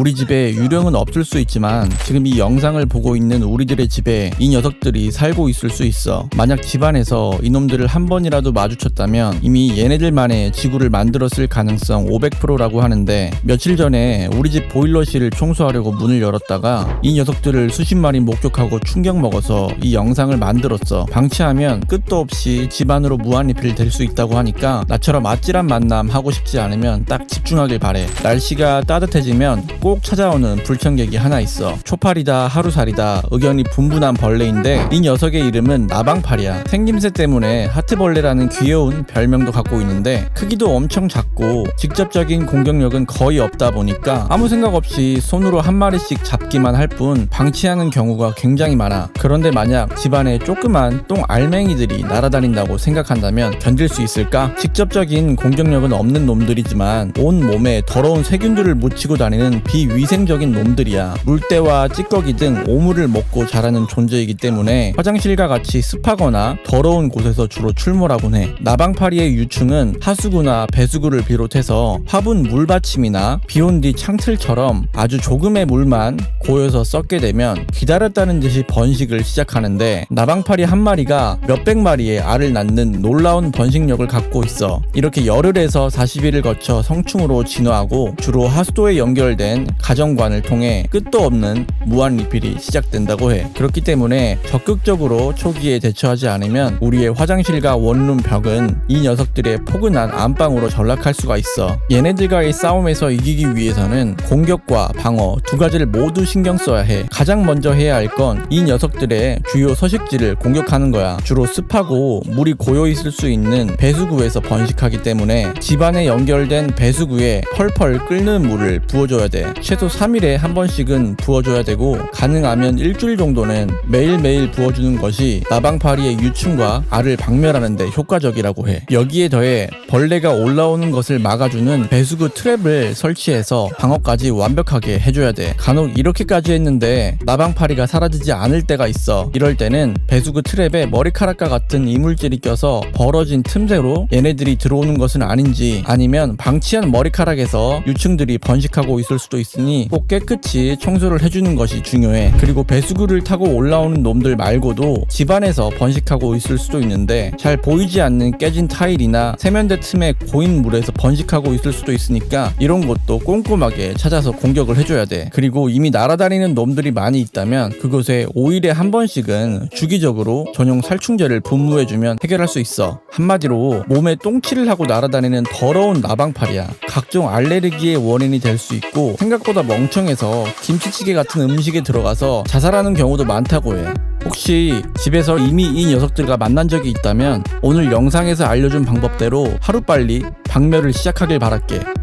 우리 집에 유령은 없을 수 있지만 지금 이 영상을 보고 있는 우리들의 집에 이 녀석들이 살고 있을 수 있어. 만약 집안에서 이놈들을 한 번이라도 마주쳤다면 이미 얘네들만의 지구를 만들었을 가능성 500%라고 하는데 며칠 전에 우리 집 보일러실을 청소하려고 문을 열었다가 이 녀석들을 수십 마리 목격하고 충격 먹어서 이 영상을 만들었어. 방치하면 끝도 없이 집안으로 무한 리필 될 수 있다고 하니까 나처럼 아찔한 만남 하고 싶지 않으면 딱 집중하길 바래. 날씨가 따뜻해지면 꼭 찾아오는 불청객이 하나 있어. 초파리다 하루살이다 의견이 분분한 벌레인데 이 녀석의 이름은 나방팔이야. 생김새 때문에 하트벌레라는 귀여운 별명도 갖고 있는데 크기도 엄청 작고 직접적인 공격력은 거의 없다 보니까 아무 생각 없이 손으로 한 마리씩 잡기만 할 뿐 방치하는 경우가 굉장히 많아. 그런데 만약 집안에 조그만 똥 알맹이들이 날아다닌다고 생각한다면 견딜 수 있을까? 직접적인 공격력은 없는 놈들이지만 온 몸에 더러운 세균들을 묻히고 다니는 비 위생적인 놈들이야. 물때와 찌꺼기 등 오물을 먹고 자라는 존재이기 때문에 화장실과 같이 습하거나 더러운 곳에서 주로 출몰하곤 해. 나방파리의 유충은 하수구나 배수구를 비롯해서 화분 물받침이나 비온 뒤 창틀처럼 아주 조금의 물만 고여서 썩게 되면 기다렸다는 듯이 번식을 시작하는데 나방파리 한 마리가 몇백 마리의 알을 낳는 놀라운 번식력을 갖고 있어. 이렇게 열흘에서 40일을 거쳐 성충으로 진화하고 주로 하수도에 연결된 가정관을 통해 끝도 없는 무한 리필이 시작된다고 해. 그렇기 때문에 적극적으로 초기에 대처하지 않으면 우리의 화장실과 원룸 벽은 이 녀석들의 포근한 안방으로 전락할 수가 있어. 얘네들과의 싸움에서 이기기 위해서는 공격과 방어 두 가지를 모두 신경 써야 해. 가장 먼저 해야 할 건 이 녀석들의 주요 서식지를 공격하는 거야. 주로 습하고 물이 고여 있을 수 있는 배수구에서 번식하기 때문에 집안에 연결된 배수구에 펄펄 끓는 물을 부어줘야 돼. 최소 3일에 한 번씩은 부어줘야 되고 가능하면 일주일 정도는 매일매일 부어주는 것이 나방파리의 유충과 알을 박멸하는 데 효과적이라고 해. 여기에 더해 벌레가 올라오는 것을 막아주는 배수구 트랩을 설치해서 방어까지 완벽하게 해줘야 돼. 간혹 이렇게까지 했는데 나방파리가 사라지지 않을 때가 있어. 이럴 때는 배수구 트랩에 머리카락과 같은 이물질이 껴서 벌어진 틈새로 얘네들이 들어오는 것은 아닌지 아니면 방치한 머리카락에서 유충들이 번식하고 있을 수도 있으니 꼭 깨끗이 청소를 해주는 것이 중요해. 그리고 배수구를 타고 올라오는 놈들 말고도 집안에서 번식하고 있을 수도 있는데 잘 보이지 않는 깨진 타일이나 세면대 틈에 고인 물에서 번식하고 있을 수도 있으니까 이런 것도 꼼꼼하게 찾아서 공격을 해줘야 돼. 그리고 이미 날아다니는 놈들이 많이 있다면 그곳에 5일에 한 번씩은 주기적으로 전용 살충제를 분무해주면 해결할 수 있어. 한마디로 몸에 똥칠을 하고 날아다니는 더러운 나방팔이야. 각종 알레르기의 원인이 될 수 있고 생각보다 멍청해서 김치찌개 같은 음식에 들어가서 자살하는 경우도 많다고 해. 혹시 집에서 이미 이 녀석들과 만난 적이 있다면 오늘 영상에서 알려준 방법대로 하루빨리 박멸을 시작하길 바랄게.